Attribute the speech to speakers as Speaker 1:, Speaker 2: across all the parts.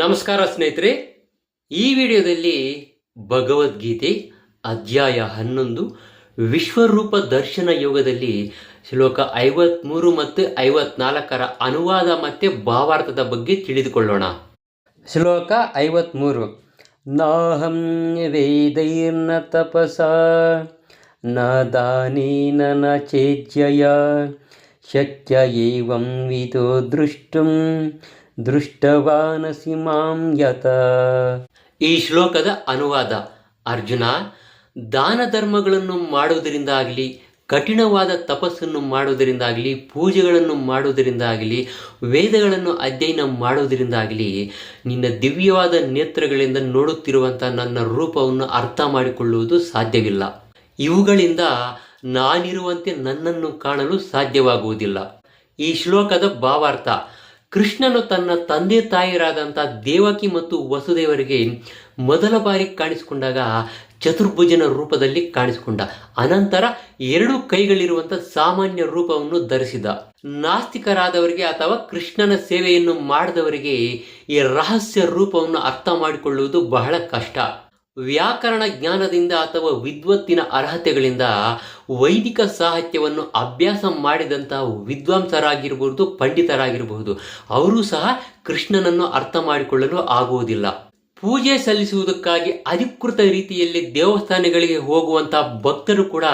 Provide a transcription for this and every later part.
Speaker 1: ನಮಸ್ಕಾರ ಸ್ನೇಹಿತರೆ, ಈ ವಿಡಿಯೋದಲ್ಲಿ ಭಗವದ್ಗೀತೆ ಅಧ್ಯಾಯ ಹನ್ನೊಂದು, ವಿಶ್ವರೂಪ ದರ್ಶನ ಯೋಗದಲ್ಲಿ ಶ್ಲೋಕ ಐವತ್ಮೂರು ಮತ್ತು ಐವತ್ನಾಲ್ಕರ ಅನುವಾದ ಮತ್ತು ಭಾವಾರ್ಥದ ಬಗ್ಗೆ ತಿಳಿದುಕೊಳ್ಳೋಣ. ಶ್ಲೋಕ ಐವತ್ಮೂರು. ನಾಹಂ ವೇದೈರ್ನ ತಪಸ, ನ ದಾನೇನ ನ ಚೇಜ್ಯಯ, ಶಕ್ಯ ಏವಂ ವಿದೋ ದೃಷ್ಟುಂ ದೃಷ್ಟವಾನಸಿ ಮಾಂ ಯತ. ಈ ಶ್ಲೋಕದ ಅನುವಾದ ಅರ್ಜುನ, ದಾನ ಧರ್ಮಗಳನ್ನು ಮಾಡುವುದರಿಂದಾಗಲಿ, ಕಠಿಣವಾದ ತಪಸ್ಸನ್ನು ಮಾಡುವುದರಿಂದಾಗಲಿ, ಪೂಜೆಗಳನ್ನು ಮಾಡುವುದರಿಂದಾಗಲಿ, ವೇದಗಳನ್ನು ಅಧ್ಯಯನ ಮಾಡುವುದರಿಂದಾಗಲಿ, ನಿನ್ನ ದಿವ್ಯವಾದ ನೇತ್ರಗಳಿಂದ ನೋಡುತ್ತಿರುವಂಥ ನನ್ನ ರೂಪವನ್ನು ಅರ್ಥ ಮಾಡಿಕೊಳ್ಳುವುದು ಸಾಧ್ಯವಿಲ್ಲ. ಇವುಗಳಿಂದ ನಾನಿರುವಂತೆ ನನ್ನನ್ನು ಕಾಣಲು ಸಾಧ್ಯವಾಗುವುದಿಲ್ಲ. ಈ ಶ್ಲೋಕದ ಭಾವಾರ್ಥ ಕೃಷ್ಣನು ತನ್ನ ತಂದೆ ತಾಯಿರಾದಂಥ ದೇವಕಿ ಮತ್ತು ವಸುದೇವರಿಗೆ ಮೊದಲ ಬಾರಿ ಕಾಣಿಸಿಕೊಂಡಾಗ ಚತುರ್ಭುಜನ ರೂಪದಲ್ಲಿ ಕಾಣಿಸಿಕೊಂಡ. ಅನಂತರ ಎರಡು ಕೈಗಳಿರುವಂಥ ಸಾಮಾನ್ಯ ರೂಪವನ್ನು ಧರಿಸಿದ. ನಾಸ್ತಿಕರಾದವರಿಗೆ ಅಥವಾ ಕೃಷ್ಣನ ಸೇವೆಯನ್ನು ಮಾಡಿದವರಿಗೆ ಈ ರಹಸ್ಯ ರೂಪವನ್ನು ಅರ್ಥ ಮಾಡಿಕೊಳ್ಳುವುದು ಬಹಳ ಕಷ್ಟ. ವ್ಯಾಕರಣ ಜ್ಞಾನದಿಂದ ಅಥವಾ ವಿದ್ವತ್ತಿನ ಅರ್ಹತೆಗಳಿಂದ ವೈದಿಕ ಸಾಹಿತ್ಯವನ್ನು ಅಭ್ಯಾಸ ಮಾಡಿದಂತಹ ವಿದ್ವಾಂಸರಾಗಿರಬಹುದು ಪಂಡಿತರಾಗಿರಬಹುದು ಅವರು ಸಹ ಕೃಷ್ಣನನ್ನು ಅರ್ಥ ಮಾಡಿಕೊಳ್ಳಲು ಆಗುವುದಿಲ್ಲ. ಪೂಜೆ ಸಲ್ಲಿಸುವುದಕ್ಕಾಗಿ ಅಧಿಕೃತ ರೀತಿಯಲ್ಲಿ ದೇವಸ್ಥಾನಗಳಿಗೆ ಹೋಗುವಂತಹ ಭಕ್ತರು ಕೂಡ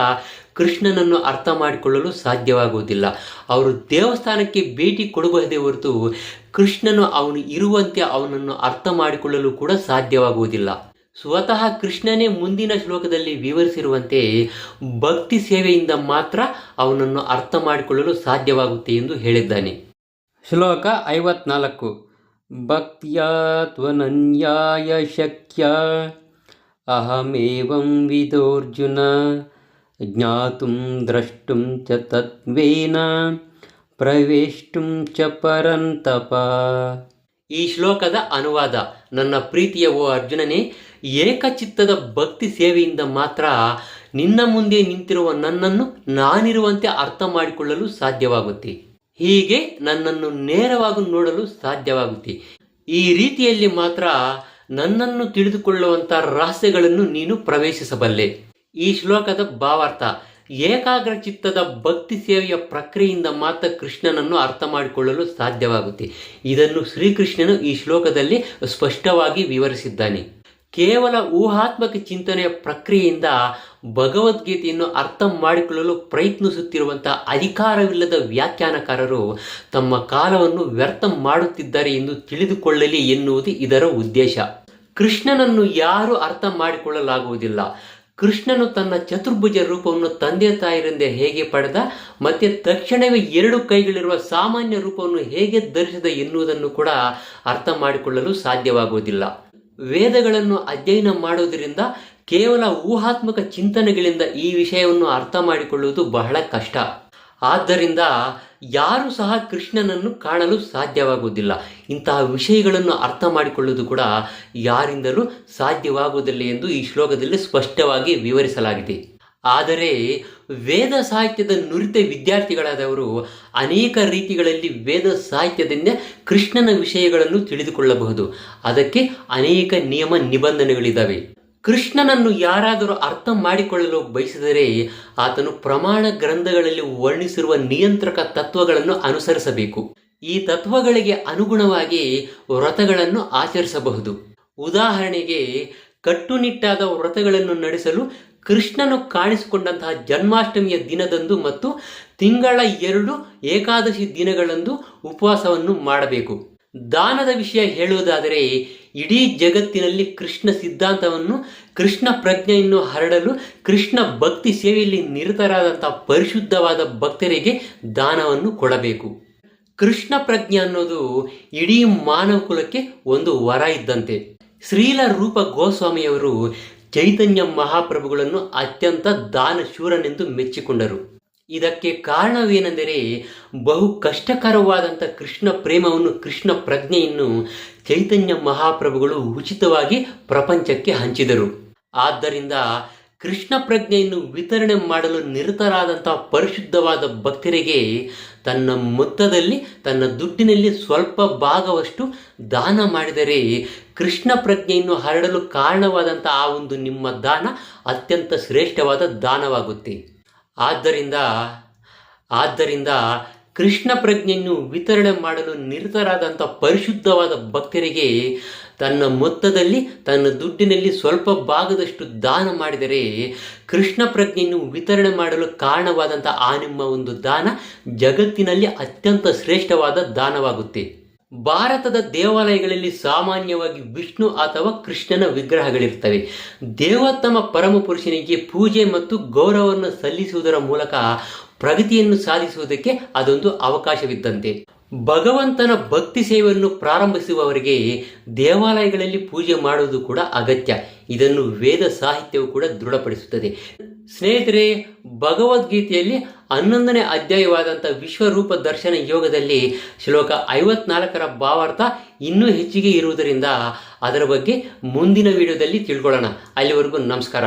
Speaker 1: ಕೃಷ್ಣನನ್ನು ಅರ್ಥ ಮಾಡಿಕೊಳ್ಳಲು ಸಾಧ್ಯವಾಗುವುದಿಲ್ಲ. ಅವರು ದೇವಸ್ಥಾನಕ್ಕೆ ಭೇಟಿ ಕೊಡಬಹುದೇ ಹೊರತು ಕೃಷ್ಣನು ಅವನು ಇರುವಂತೆ ಅವನನ್ನು ಅರ್ಥ ಮಾಡಿಕೊಳ್ಳಲು ಕೂಡ ಸಾಧ್ಯವಾಗುವುದಿಲ್ಲ. ಸ್ವತಃ ಕೃಷ್ಣನೇ ಮುಂದಿನ ಶ್ಲೋಕದಲ್ಲಿ ವಿವರಿಸಿರುವಂತೆ ಭಕ್ತಿ ಸೇವೆಯಿಂದ ಮಾತ್ರ ಅವನನ್ನು ಅರ್ಥ ಮಾಡಿಕೊಳ್ಳಲು ಸಾಧ್ಯವಾಗುತ್ತೆ ಎಂದು ಹೇಳಿದ್ದಾನೆ. ಶ್ಲೋಕ ಐವತ್ನಾಲ್ಕು. ಭಕ್ತಿಯ ತ್ವನನ್ಯಾಯ ಶಕ್ಯ. ಅಹಮೇವಂ ವಿದೋರ್ಜುನ. ಜ್ಞಾತುಂ ದ್ರಷ್ಟುಂ ಚ ತತ್ವೇನ ಪ್ರವೇಷ್ಟುಂ ಚ ಪರಂತಪ. ಈ ಶ್ಲೋಕದ ಅನುವಾದ ನನ್ನ ಪ್ರೀತಿಯ ಓ ಅರ್ಜುನನೇ ಏಕಚಿತ್ತದ ಭಕ್ತಿ ಸೇವೆಯಿಂದ ಮಾತ್ರ ನಿನ್ನ ಮುಂದೆ ನಿಂತಿರುವ ನನ್ನನ್ನು ನಾನಿರುವಂತೆ ಅರ್ಥ ಮಾಡಿಕೊಳ್ಳಲು ಸಾಧ್ಯವಾಗುತ್ತೆ. ಹೀಗೆ ನನ್ನನ್ನು ನೇರವಾಗಿ ನೋಡಲು ಸಾಧ್ಯವಾಗುತ್ತೆ. ಈ ರೀತಿಯಲ್ಲಿ ಮಾತ್ರ ನನ್ನನ್ನು ತಿಳಿದುಕೊಳ್ಳುವಂಥ ರಹಸ್ಯಗಳನ್ನು ನೀನು ಪ್ರವೇಶಿಸಬಲ್ಲೆ. ಈ ಶ್ಲೋಕದ ಭಾವಾರ್ಥ, ಏಕಾಗ್ರ ಚಿತ್ತದ ಭಕ್ತಿ ಸೇವೆಯ ಪ್ರಕ್ರಿಯೆಯಿಂದ ಮಾತ್ರ ಕೃಷ್ಣನನ್ನು ಅರ್ಥ ಮಾಡಿಕೊಳ್ಳಲು ಸಾಧ್ಯವಾಗುತ್ತೆ. ಇದನ್ನು ಶ್ರೀಕೃಷ್ಣನು ಈ ಶ್ಲೋಕದಲ್ಲಿ ಸ್ಪಷ್ಟವಾಗಿ ವಿವರಿಸಿದ್ದಾನೆ. ಕೇವಲ ಊಹಾತ್ಮಕ ಚಿಂತನೆಯ ಪ್ರಕ್ರಿಯೆಯಿಂದ ಭಗವದ್ಗೀತೆಯನ್ನು ಅರ್ಥ ಮಾಡಿಕೊಳ್ಳಲು ಪ್ರಯತ್ನಿಸುತ್ತಿರುವಂತಹ ಅಧಿಕಾರವಿಲ್ಲದ ವ್ಯಾಖ್ಯಾನಕಾರರು ತಮ್ಮ ಕಾಲವನ್ನು ವ್ಯರ್ಥ ಮಾಡುತ್ತಿದ್ದಾರೆ ಎಂದು ತಿಳಿದುಕೊಳ್ಳಲಿ ಎನ್ನುವುದು ಇದರ ಉದ್ದೇಶ. ಕೃಷ್ಣನನ್ನು ಯಾರು ಅರ್ಥ ಮಾಡಿಕೊಳ್ಳಲಾಗುವುದಿಲ್ಲ. ಕೃಷ್ಣನು ತನ್ನ ಚತುರ್ಭುಜ ರೂಪವನ್ನು ತಂದೆ ತಾಯಿರಿಂದ ಹೇಗೆ ಪಡೆದ, ಮತ್ತೆ ತಕ್ಷಣವೇ ಎರಡು ಕೈಗಳಿರುವ ಸಾಮಾನ್ಯ ರೂಪವನ್ನು ಹೇಗೆ ಧರಿಸಿದ ಎನ್ನುವುದನ್ನು ಕೂಡ ಅರ್ಥ ಮಾಡಿಕೊಳ್ಳಲು ಸಾಧ್ಯವಾಗುವುದಿಲ್ಲ. ವೇದಗಳನ್ನು ಅಧ್ಯಯನ ಮಾಡುವುದರಿಂದ ಕೇವಲ ಊಹಾತ್ಮಕ ಚಿಂತನೆಗಳಿಂದ ಈ ವಿಷಯವನ್ನು ಅರ್ಥ ಮಾಡಿಕೊಳ್ಳುವುದು ಬಹಳ ಕಷ್ಟ. ಆದ್ದರಿಂದ ಯಾರು ಸಹ ಕೃಷ್ಣನನ್ನು ಕಾಣಲು ಸಾಧ್ಯವಾಗುವುದಿಲ್ಲ. ಇಂತಹ ವಿಷಯಗಳನ್ನು ಅರ್ಥ ಮಾಡಿಕೊಳ್ಳುವುದು ಕೂಡ ಯಾರಿಂದಲೂ ಸಾಧ್ಯವಾಗುವುದಿಲ್ಲ ಎಂದು ಈ ಶ್ಲೋಕದಲ್ಲಿ ಸ್ಪಷ್ಟವಾಗಿ ವಿವರಿಸಲಾಗಿದೆ. ಆದರೆ ವೇದ ಸಾಹಿತ್ಯದ ನುರಿತ ವಿದ್ಯಾರ್ಥಿಗಳಾದವರು ಅನೇಕ ರೀತಿಗಳಲ್ಲಿ ವೇದ ಸಾಹಿತ್ಯದಿಂದ ಕೃಷ್ಣನ ವಿಷಯಗಳನ್ನು ತಿಳಿದುಕೊಳ್ಳಬಹುದು. ಅದಕ್ಕೆ ಅನೇಕ ನಿಯಮ ನಿಬಂಧನೆಗಳಿದ್ದಾವೆ ಕೃಷ್ಣನನ್ನು ಯಾರಾದರೂ ಅರ್ಥ ಮಾಡಿಕೊಳ್ಳಲು ಬಯಸಿದರೆ ಆತನು ಪ್ರಮಾಣ ಗ್ರಂಥಗಳಲ್ಲಿ ವರ್ಣಿಸಿರುವ ನಿಯಂತ್ರಕ ತತ್ವಗಳನ್ನು ಅನುಸರಿಸಬೇಕು. ಈ ತತ್ವಗಳಿಗೆ ಅನುಗುಣವಾಗಿ ವ್ರತಗಳನ್ನು ಆಚರಿಸಬಹುದು. ಉದಾಹರಣೆಗೆ ಕಟ್ಟುನಿಟ್ಟಾದ ವ್ರತಗಳನ್ನು ನಡೆಸಲು ಕೃಷ್ಣನು ಕಾಣಿಸಿಕೊಂಡಂತಹ ಜನ್ಮಾಷ್ಟಮಿಯ ದಿನದಂದು ಮತ್ತು ತಿಂಗಳ ಎರಡು ಏಕಾದಶಿ ದಿನಗಳಂದು ಉಪವಾಸವನ್ನು ಮಾಡಬೇಕು. ದಾನದ ವಿಷಯ ಹೇಳುವುದಾದರೆ, ಇಡೀ ಜಗತ್ತಿನಲ್ಲಿ ಕೃಷ್ಣ ಸಿದ್ಧಾಂತವನ್ನು, ಕೃಷ್ಣ ಪ್ರಜ್ಞೆಯನ್ನು ಹರಡಲು, ಕೃಷ್ಣ ಭಕ್ತಿ ಸೇವೆಯಲ್ಲಿ ನಿರತರಾದಂಥ ಪರಿಶುದ್ಧವಾದ ಭಕ್ತರಿಗೆ ದಾನವನ್ನು ಕೊಡಬೇಕು. ಕೃಷ್ಣ ಪ್ರಜ್ಞೆ ಅನ್ನೋದು ಇಡೀ ಮಾನವ ಕುಲಕ್ಕೆ ಒಂದು ವರ ಇದ್ದಂತೆ. ಶ್ರೀಲ ರೂಪ ಗೋಸ್ವಾಮಿಯವರು ಚೈತನ್ಯ ಮಹಾಪ್ರಭುಗಳನ್ನು ಅತ್ಯಂತ ದಾನಶೂರನೆಂದು ಮೆಚ್ಚಿಕೊಂಡರು. ಇದಕ್ಕೆ ಕಾರಣವೇನೆಂದರೆ ಬಹು ಕಷ್ಟಕರವಾದಂಥ ಕೃಷ್ಣ ಪ್ರೇಮವನ್ನು, ಕೃಷ್ಣ ಪ್ರಜ್ಞೆಯನ್ನು ಚೈತನ್ಯ ಮಹಾಪ್ರಭುಗಳು ಉಚಿತವಾಗಿ ಪ್ರಪಂಚಕ್ಕೆ ಹಂಚಿದರು. ಆದ್ದರಿಂದ ಕೃಷ್ಣ ಪ್ರಜ್ಞೆಯನ್ನು ವಿತರಣೆ ಮಾಡಲು ನಿರತರಾದಂಥ ಪರಿಶುದ್ಧವಾದ ಭಕ್ತರಿಗೆ ತನ್ನ ಮೊತ್ತದಲ್ಲಿ, ತನ್ನ ದುಡ್ಡಿನಲ್ಲಿ ಸ್ವಲ್ಪ ಭಾಗವಷ್ಟು ದಾನ ಮಾಡಿದರೆ ಕೃಷ್ಣ ಪ್ರಜ್ಞೆಯನ್ನು ಹರಡಲು ಕಾರಣವಾದಂಥ ಆ ಒಂದು ನಿಮ್ಮ ದಾನ ಅತ್ಯಂತ ಶ್ರೇಷ್ಠವಾದ ದಾನವಾಗುತ್ತೆ. ಆದ್ದರಿಂದ ಆದ್ದರಿಂದ ಕೃಷ್ಣ ಪ್ರಜ್ಞೆಯನ್ನು ವಿತರಣೆ ಮಾಡಲು ನಿರತರಾದಂಥ ಪರಿಶುದ್ಧವಾದ ಭಕ್ತರಿಗೆ ತನ್ನ ಮೊತ್ತದಲ್ಲಿ, ತನ್ನ ದುಡ್ಡಿನಲ್ಲಿ ಸ್ವಲ್ಪ ಭಾಗದಷ್ಟು ದಾನ ಮಾಡಿದರೆ ಕೃಷ್ಣ ಪ್ರಜ್ಞೆಯನ್ನು ವಿತರಣೆ ಮಾಡಲು ಕಾರಣವಾದಂಥ ಆ ನಿಮ್ಮ ಒಂದು ದಾನ ಜಗತ್ತಿನಲ್ಲಿ ಅತ್ಯಂತ ಶ್ರೇಷ್ಠವಾದ ದಾನವಾಗುತ್ತೆ. ಭಾರತದ ದೇವಾಲಯಗಳಲ್ಲಿ ಸಾಮಾನ್ಯವಾಗಿ ವಿಷ್ಣು ಅಥವಾ ಕೃಷ್ಣನ ವಿಗ್ರಹಗಳಿರ್ತವೆ. ದೇವೋತ್ತಮ ಪರಮ ಪುರುಷನಿಗೆ ಪೂಜೆ ಮತ್ತು ಗೌರವವನ್ನು ಸಲ್ಲಿಸುವುದರ ಮೂಲಕ ಪ್ರಗತಿಯನ್ನು ಸಾಧಿಸುವುದಕ್ಕೆ ಅದೊಂದು ಅವಕಾಶವಿದ್ದಂತೆ. ಭಗವಂತನ ಭಕ್ತಿ ಸೇವೆಯನ್ನು ಪ್ರಾರಂಭಿಸುವವರಿಗೆ ದೇವಾಲಯಗಳಲ್ಲಿ ಪೂಜೆ ಮಾಡುವುದು ಕೂಡ ಅಗತ್ಯ. ಇದನ್ನು ವೇದ ಸಾಹಿತ್ಯವು ಕೂಡ ದೃಢಪಡಿಸುತ್ತದೆ. ಸ್ನೇಹಿತರೆ, ಭಗವದ್ಗೀತೆಯಲ್ಲಿ ಹನ್ನೊಂದನೇ ಅಧ್ಯಾಯವಾದಂಥ ವಿಶ್ವರೂಪ ದರ್ಶನ ಯೋಗದಲ್ಲಿ ಶ್ಲೋಕ ಐವತ್ನಾಲ್ಕರ ಭಾವಾರ್ಥ ಇನ್ನೂ ಹೆಚ್ಚಿಗೆ ಇರುವುದರಿಂದ ಅದರ ಬಗ್ಗೆ ಮುಂದಿನ ವಿಡಿಯೋದಲ್ಲಿ ತಿಳ್ಕೊಳ್ಳೋಣ. ಅಲ್ಲಿವರೆಗೂ ನಮಸ್ಕಾರ.